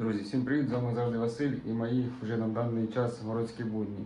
Друзі, всім привіт! З вами завжди Василь і мої вже на даний час городські будні.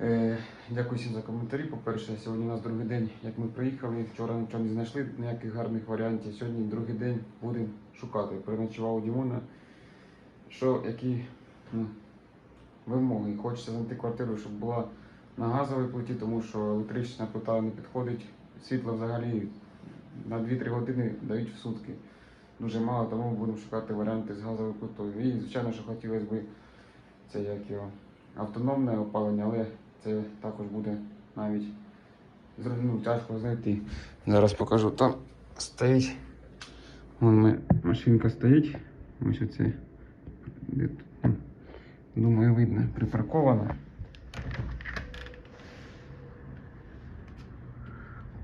Е, дякую всім за коментарі. По-перше, сьогодні у нас другий день, як ми приїхали. Вчора нічого не знайшли, ніяких гарних варіантів. Сьогодні другий день будемо шукати. Переночував у Дімона. Що, які ну, вимоги? Хочеться знайти квартиру, щоб була на газовій плиті, тому що електрична плита не підходить. Світло взагалі на 2-3 години дають в сутки дуже мало, тому будемо шукати варіанти з газовою плитою. І, звичайно, що хотілося б це як його автономне опалення, але це також буде навіть ну, тяжко знайти. Зараз покажу. Там стоїть. Вон ми, машинка стоїть. Ось оце. Думаю, видно, припаркована.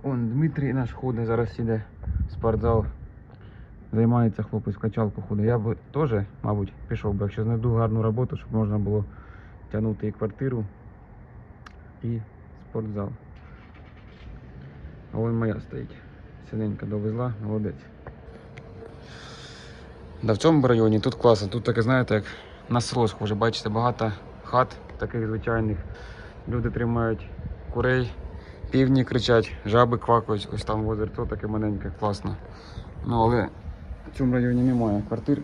Он Дмитрій наш ходить, зараз іде в спортзал. Займається хлопець качал, походу. Я б теж, мабуть, пішов би, якщо знайду гарну роботу, щоб можна було тягнути і квартиру, і спортзал. А вон моя стоїть. Синенька довезла, молодець. Да в цьому районі тут класно, тут таке, знаєте, як на село схоже, бачите, багато хат таких звичайних. Люди тримають курей, півні кричать, жаби квакають, ось там озерцо таке маленьке, класно. Ну, але в цьому районі немає квартир.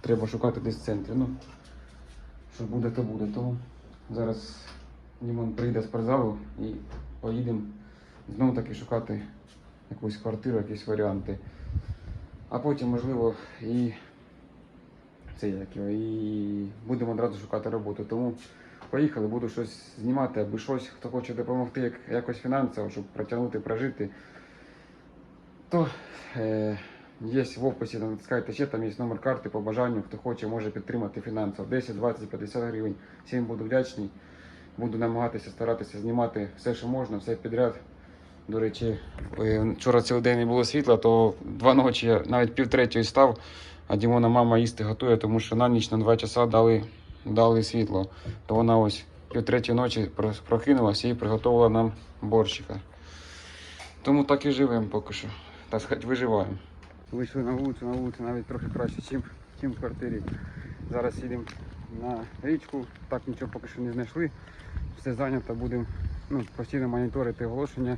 Треба шукати десь в центрі. Ну, що буде, то буде. Тому зараз Дімон прийде з спортзалу і поїдемо знову таки шукати якусь квартиру, якісь варіанти. А потім, можливо, і це як і будемо одразу шукати роботу. Тому поїхали, буду щось знімати, аби щось, хто хоче допомогти як, якось фінансово, щоб протягнути, прожити. То е, є в описі, натискайте ще, там є номер карти по бажанню, хто хоче, може підтримати фінансово. 10, 20, 50 гривень. Всім буду вдячний. Буду намагатися старатися знімати все, що можна, все підряд. До речі, е, вчора цілий день не було світла, то два ночі я навіть півтретьої став, а Дімона мама їсти готує, тому що на ніч на два часа дали, дали світло. То вона ось півтретьої ночі прокинулася і приготувала нам борщика. Тому так і живемо поки що. Так сказати, виживаємо. Вийшли на вулицю, на вулиці навіть трохи краще, ніж в квартирі. Зараз їдемо на річку, так нічого поки що не знайшли. Все зайнято, будемо ну, постійно моніторити оголошення.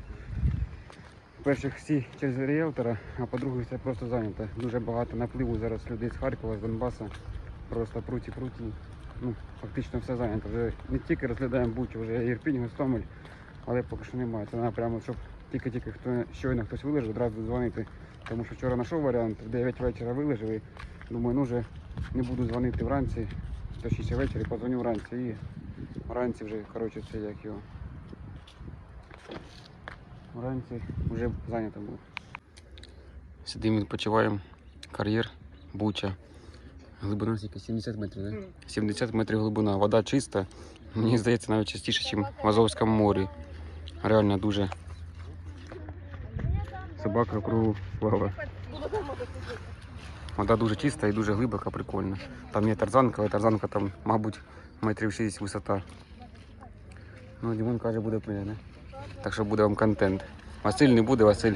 Перших всі через ріелтора, а по-друге, все просто зайнято. Дуже багато напливу зараз людей з Харкова, з Донбаса. Просто пруті пруті. Ну, фактично все зайнято. Вже не тільки розглядаємо Бучу, вже Ірпінь, Гостомель, але поки що немає. Це треба прямо, щоб тільки-тільки хто щойно хтось вилежив, одразу дзвонити. Тому що вчора знайшов варіант, в 9 вечора вилежили. Думаю, ну вже не буду дзвонити вранці, точніше ввечері, подзвоню вранці і вранці вже, коротше, це як його. Вранці вже зайнято було. Сидимо, відпочиваємо. Кар'єр, буча. Глибина скільки? 70 метрів, так? 70 метрів глибина. Вода чиста. Мені здається, навіть чистіше, ніж в Азовському морі. Реально дуже. Собака кругу плава. Вода дуже чиста і дуже глибока, прикольна. Там є тарзанка, але тарзанка там, мабуть, метрів 6 висота. Ну, Дімон каже, буде прийде. Так що буде вам контент. Василь не буде, Василь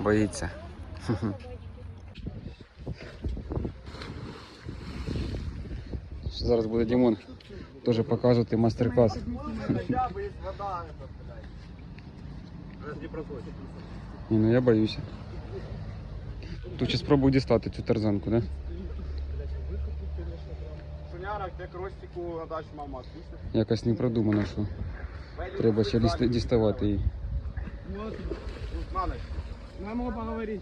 боїться. Зараз буде Дімон теж показувати мастер-клас. Ні, ну я боюся. Тут ще спробую дістати цю тарзанку, да? Шуняра, як Ростику на дачу мама відпустить. Якось не продумано, що треба ще діст- діставати її. Вот, тут на ночь. Нам его поговорить.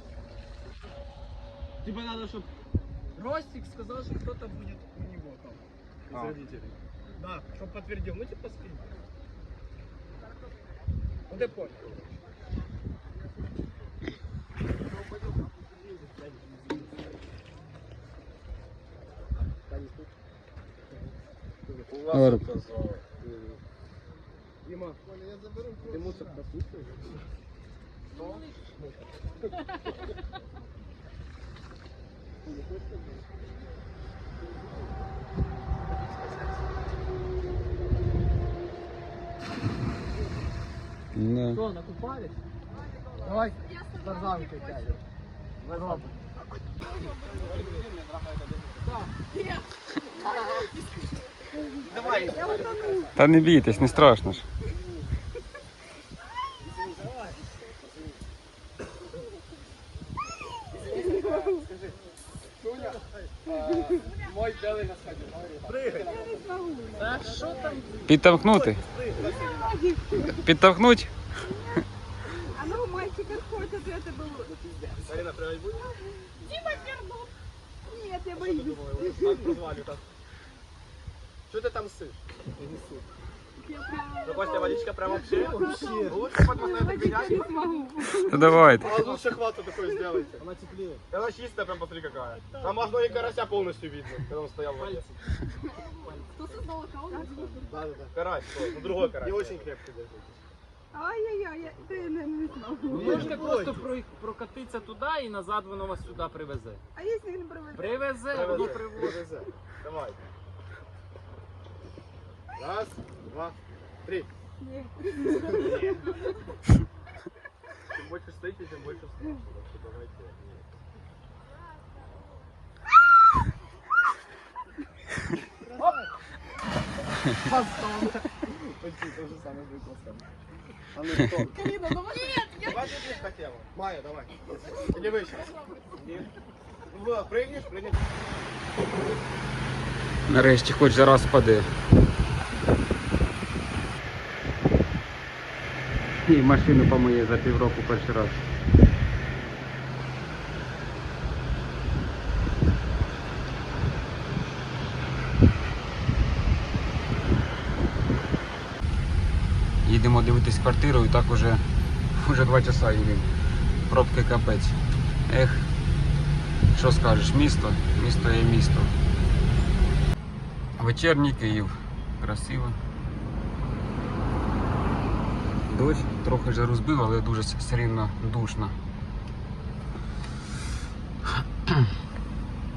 Типа надо, чтобы Ростик сказал, что кто-то будет у него там. Из А. родителей. Да, чтобы подтвердил. Ну типа скинь. Ну ты понял. Говорю. Дима, я заберу. Ты мусор послушаешь? Да. Что, накупались? Давай тарзанкой тянем. Давай. Давай. Та не бійтесь, не страшно ж. Мой белый на сходе. Прыгай. Да что там? Підтовкнути? Підтовкнуть? А ну, мальчик отходит, это было. Марина, прыгай будешь? Дима вернул. Нет, я боюсь. Так назвали так. Что ты там сышь? Я не суть. Ну, Костя, водичка прям вообще? Вообще. Лучше подмотать Я меня. не смогу. Та давайте. А лучше хвату такой сделайте. Она теплее. Она чистая, прям посмотри какая. Там аж ноги карася полностью видно, когда он стоял в воде. Кто создал аккаунт? Да, да, да. Карась, стой, ну другой карась. Не очень крепко держите. Ай-яй-яй, я- ты не, не смогу. Можете просто про- прокатитися туди і назад воно вас сюди привезе. А если не проводить? Привезе, воно привозить. Привезе. Давай. Раз, два, три. Нет. Чем больше стоите, тем больше страшно. Так что давайте. Почти то же самое будет ну что? Карина, ну нет, я Давай ты хотела. Майя, давай. Или вы сейчас? Ну, вот, прыгнешь, прыгнешь. Нарешті хоч зараз впаде. І машину помиє за півроку перший раз. Їдемо дивитись квартиру і так уже, уже два часа їдемо. Пробки капець. Ех, що скажеш, місто, місто є місто. Вечірній Київ. Красиво. Дощ трохи вже розбив, але дуже все душно.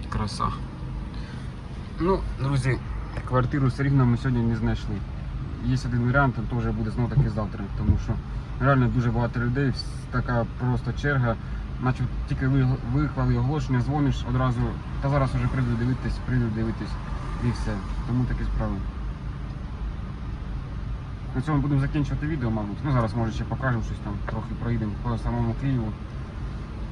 Краса. Ну, друзі, квартиру все рівно ми сьогодні не знайшли. Є один варіант, то вже буде знову таки завтра, тому що реально дуже багато людей, така просто черга. Наче тільки ви- виїхали оголошення, дзвониш одразу, та зараз вже прийду дивитись, прийду дивитись і все. Тому такі справи. На цьому будемо закінчувати відео, мабуть. Ну зараз може ще покажемо щось там, трохи проїдемо по самому Києву.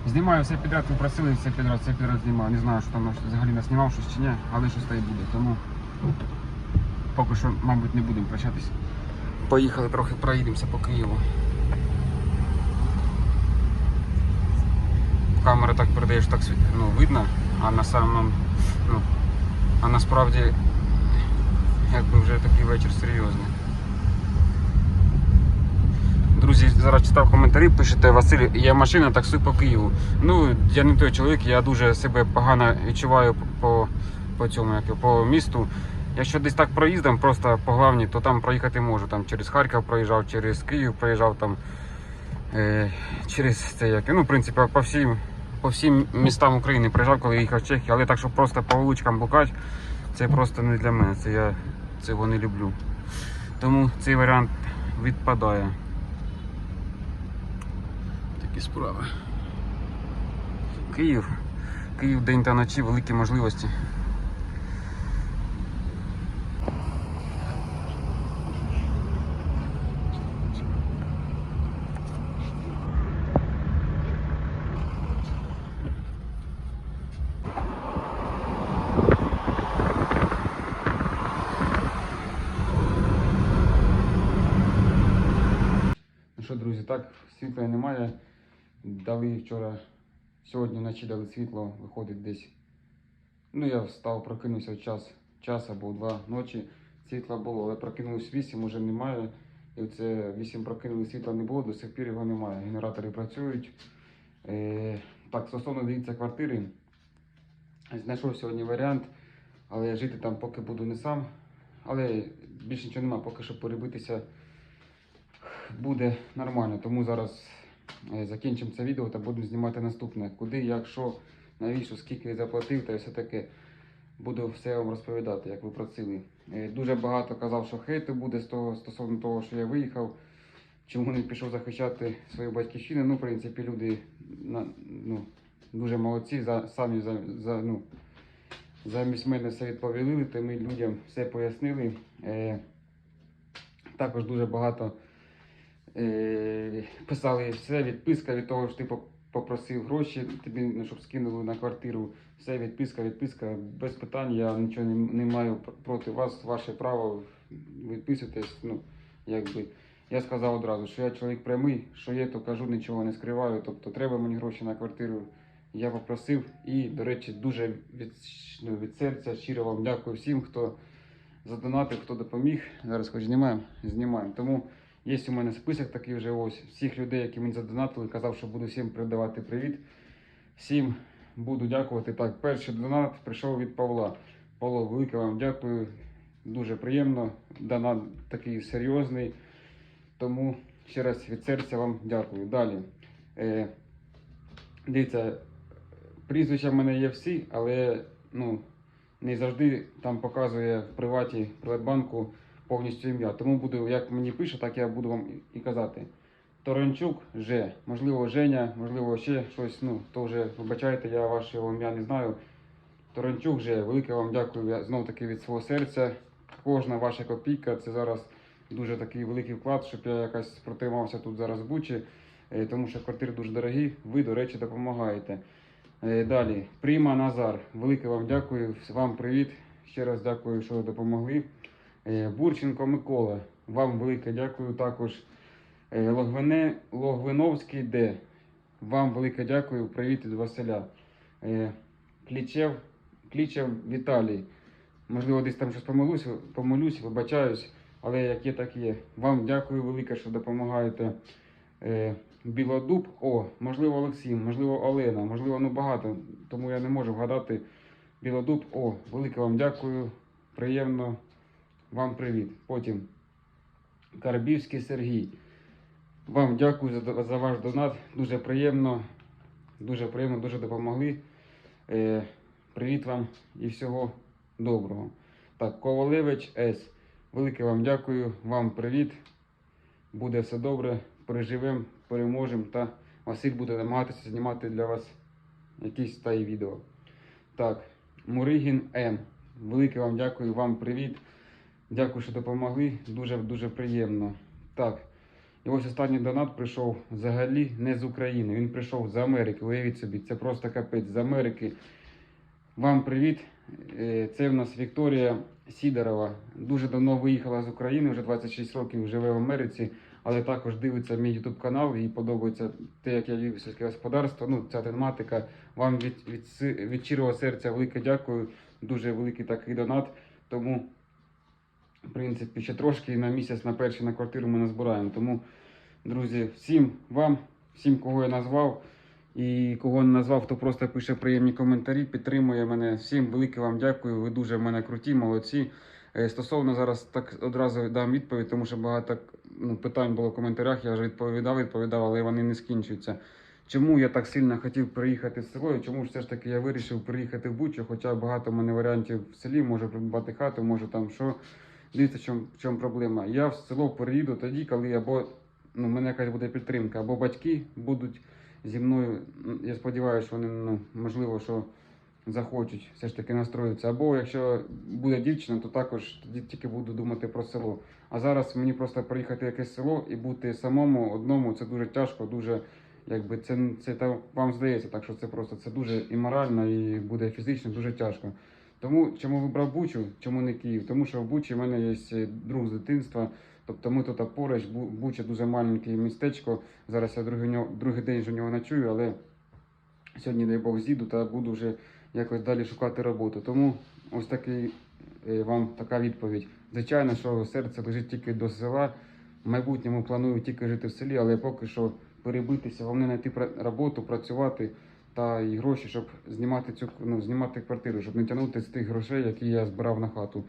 Знімаю все підряд, ви просили все підряд, все підряд знімаю. Не знаю, що там взагалі наснімав щось чи ні, але щось та буде. Тому поки що, мабуть, не будемо прощатись. Поїхали трохи проїдемося по Києву. Камера так передає, що так ну, видно, а на самому, ну, а насправді якби вже такий вечір серйозний. Друзі, зараз читав коментарі, пишете Василь, є машина такси по Києву. Ну, я не той чоловік, я дуже себе погано відчуваю по, по цьому, як по місту. Якщо десь так проїздом, просто по главні, то там проїхати можу. Там через Харків проїжджав, через Київ проїжджав там. Е, через це як. Ну, в принципі, по всім, по всім містам України проїжджав, коли їхав в Чехію, але так, щоб просто по вуличкам блукати, це просто не для мене. Це я цього не люблю. Тому цей варіант відпадає. Такі справи. Київ. Київ день та ночі, великі можливості. Ну що, друзі, так, світла немає. Дали вчора, сьогодні вночі дали світло, виходить десь. Ну, я встав, прокинувся час, час або два ночі. Світла було, але прокинулось 8, уже немає. І оце 8 прокинули, світла не було, до сих пір його немає. Генератори працюють. Е, так, стосовно дивіться квартири. Знайшов сьогодні варіант, але жити там поки буду не сам. Але більше нічого немає, поки що перебитися буде нормально. Тому зараз закінчимо це відео та будемо знімати наступне. Куди, як, що, навіщо, скільки заплатив та все таке. Буду все вам розповідати, як ви просили. Е, Дуже багато казав, що хейту буде стосовно того, що я виїхав. Чому не пішов захищати свою батьківщину. Ну, в принципі, люди ну, дуже молодці, самі за, за, ну, замість мене все відповіли, то ми людям все пояснили. Е, також дуже багато е, писали все, відписка від того, що ти попросив гроші, тобі ну, щоб скинули на квартиру. Все, відписка, відписка, без питань. Я нічого не, не маю проти вас, ваше право відписуйтесь. Ну, якби. Я сказав одразу, що я чоловік прямий, що є, то кажу, нічого не скриваю. Тобто треба мені гроші на квартиру. Я попросив і, до речі, дуже від, ну, від серця щиро вам дякую всім, хто задонатив, хто допоміг. Зараз хоч знімаємо, знімаємо. Тому є у мене список такий вже ось всіх людей, які мені задонатили. Казав, що буду всім передавати привіт. Всім буду дякувати. Так, перший донат прийшов від Павла. Павло, велике вам дякую. Дуже приємно. Донат такий серйозний. Тому ще раз від серця вам дякую. Далі. Е, дивіться, прізвища в мене є всі, але ну, не завжди там показує в приваті Приватбанку повністю ім'я. Тому буду, як мені пише, так я буду вам і казати. Торончук Ж. Можливо, Женя, можливо, ще щось. Ну, то вже вибачайте, я ваше ім'я не знаю. Торончук Ж. Велике вам дякую. Я знов таки від свого серця. Кожна ваша копійка це зараз дуже такий великий вклад, щоб я якось протримався тут зараз в Бучі, е, тому що квартири дуже дорогі. Ви, до речі, допомагаєте. Е, Далі, Пріма Назар. Велике вам дякую. Вам привіт. Ще раз дякую, що допомогли. Е, Бурченко Микола. Вам велике дякую також. Е, Логвине, Логвиновський Д. Вам велике дякую. Привіт від Василя. Е, Клічев, Клічев Віталій. Можливо, десь там щось помилусь, помилюсь, вибачаюсь, але як є, так є. Вам дякую велике, що допомагаєте. Білодуб, о, можливо, Олексій, можливо, Олена, можливо, ну багато, тому я не можу вгадати. Білодуб, о, велике вам дякую. Приємно. Вам привіт. Потім Карбівський Сергій. Вам дякую за, за ваш донат. Дуже приємно. Дуже приємно, дуже допомогли. Е, привіт вам і всього доброго. Так, Ковалевич С. Велике вам дякую. Вам привіт. Буде все добре. Переживемо, переможемо. Та Василь буде намагатися знімати для вас якісь та й відео. Так, Муригін М. Велике вам дякую, вам привіт. Дякую, що допомогли. Дуже дуже приємно. Так. І ось останній донат прийшов взагалі не з України. Він прийшов з Америки. Уявіть собі, це просто капець з Америки. Вам привіт. Е, Це в нас Вікторія Сідорова. Дуже давно виїхала з України, вже 26 років живе в Америці, але також дивиться мій YouTube канал. Їй подобається те, як я вів сільське господарство. Ну, ця тематика. Вам від, від, від щирого серця велике дякую. Дуже великий такий донат. Тому, в принципі, ще трошки на місяць, на перший на квартиру ми назбираємо. Тому, друзі, всім вам, всім, кого я назвав. І кого не назвав, хто просто пише приємні коментарі, підтримує мене. Всім велике вам дякую. Ви дуже в мене круті, молодці. Е, Стосовно зараз так одразу дам відповідь, тому що багато ну, питань було в коментарях. Я вже відповідав, відповідав, але вони не скінчуються. Чому я так сильно хотів приїхати в село і чому все ж таки я вирішив приїхати в Бучу, хоча багато в мене варіантів в селі, можу придбати хату, можу там що. Дивіться, в чому, в чому проблема. Я в село переїду тоді, коли або ну, мене якась буде підтримка, або батьки будуть зі мною. Я сподіваюся, що вони ну, можливо, що захочуть все ж таки настроїтися. Або якщо буде дівчина, то також тоді тільки буду думати про село. А зараз мені просто приїхати в якесь село і бути самому одному це дуже тяжко, дуже якби це, це та, вам здається, так що це просто це дуже і морально, і буде фізично дуже тяжко. Тому чому вибрав Бучу, чому не Київ? Тому що в Бучі в мене є друг з дитинства. Тобто ми тут поруч, Бу- Буча дуже маленьке містечко. Зараз я другий, другий день вже в нього ночую, але сьогодні, дай Бог, з'їду та буду вже якось далі шукати роботу. Тому ось такий е, вам така відповідь. Звичайно, що серце лежить тільки до села. В майбутньому планую тільки жити в селі, але поки що перебитися, головне знайти роботу, працювати та і гроші, щоб знімати цю ну, знімати квартиру, щоб не тягнути з тих грошей, які я збирав на хату.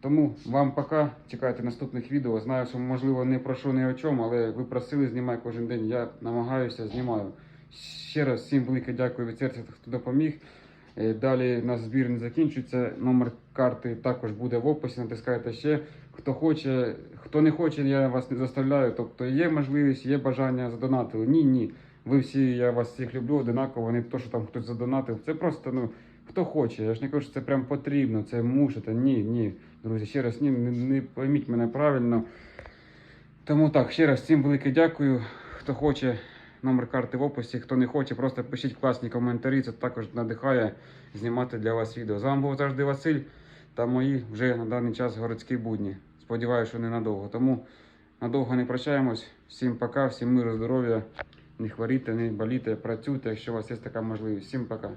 Тому вам пока. Чекайте наступних відео. Знаю, що можливо не про що, не о чому, але ви просили, знімай кожен день. Я намагаюся, знімаю. Ще раз всім велике дякую від серця, хто допоміг. Е, Далі у нас збір не закінчується. Номер карти також буде в описі. Натискайте ще. Хто хоче, хто не хоче, я вас не заставляю. Тобто є можливість, є бажання задонатили. Ні, ні. Ви всі, я вас всіх люблю одинаково, не то, що там хтось задонатив. Це просто ну, Хто хоче, я ж не кажу, що це прям потрібно, це мусите. Ні, ні. Друзі, ще раз ні, не, не пойміть мене правильно. Тому так, ще раз всім велике дякую. Хто хоче, номер карти в описі. Хто не хоче, просто пишіть класні коментарі. Це також надихає знімати для вас відео. З вами був завжди Василь та мої вже на даний час городські будні. Сподіваюся, що ненадовго. Тому надовго не прощаємось. Всім пока, всім миру, здоров'я. Не хворійте, не болійте, працюйте, якщо у вас є така можливість. Всім пока.